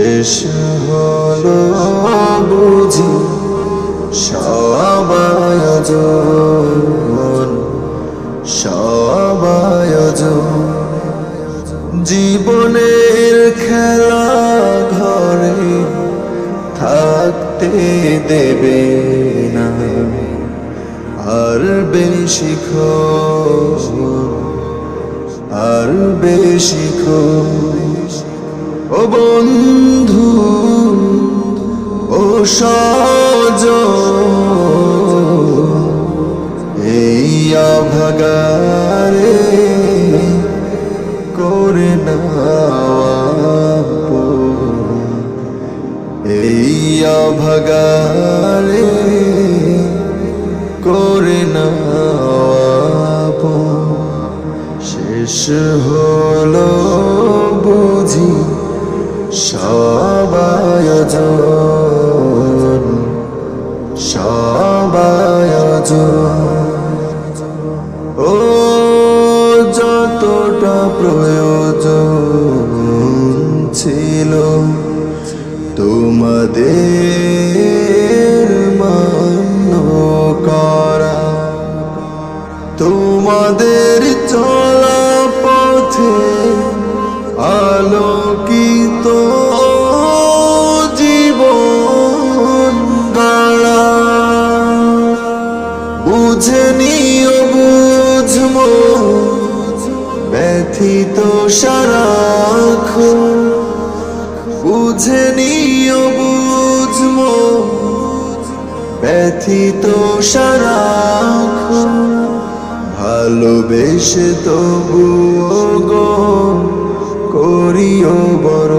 শেষ হলো বুঝি সবায়োজন সবায়োজন জীবনের খেলা ঘরে থাকতে দেবে না আর বেশি আর বেশি ও বন্ধু ও সজ এই অভাগারে করে না এই অভাগারে করে না শেষ হলো সবায়োজন সবায়োজন ও যতটা প্রয়োজন ছিল তোমাদের মান্য করা তোমাদের চলা পথে আলোকিত ব্যথিত সারাখ বুঝে নিও বুঝমো ব্যথিত সারাখ ভালোবেসে তবুও গো করিও বড়।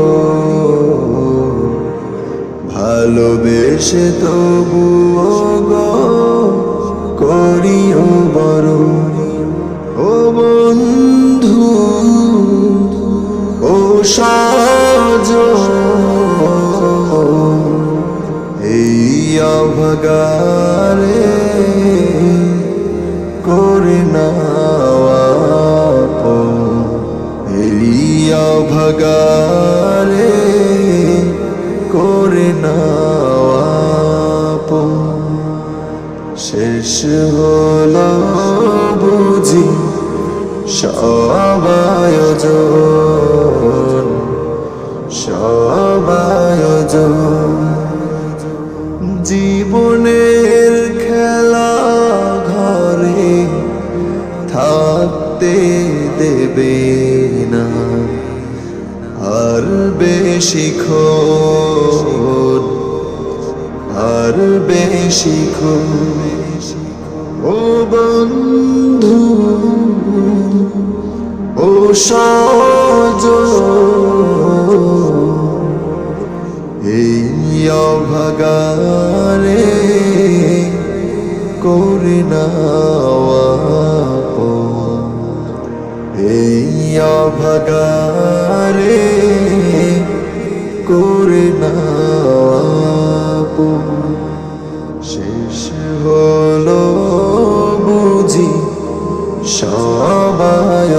ভালোবেসে তবুও অভগারে করে না এই অভগারে করে শেষ হলো বুঝি সবায়োজন সবায়োজন জীবনের খেলা ঘরে থাকতে দেবে না। আর বেশি আর বেশি ও বন্ধু ও সজ অভাগারে করে এই করে না শেষ হলো বুঝি সবায়োজন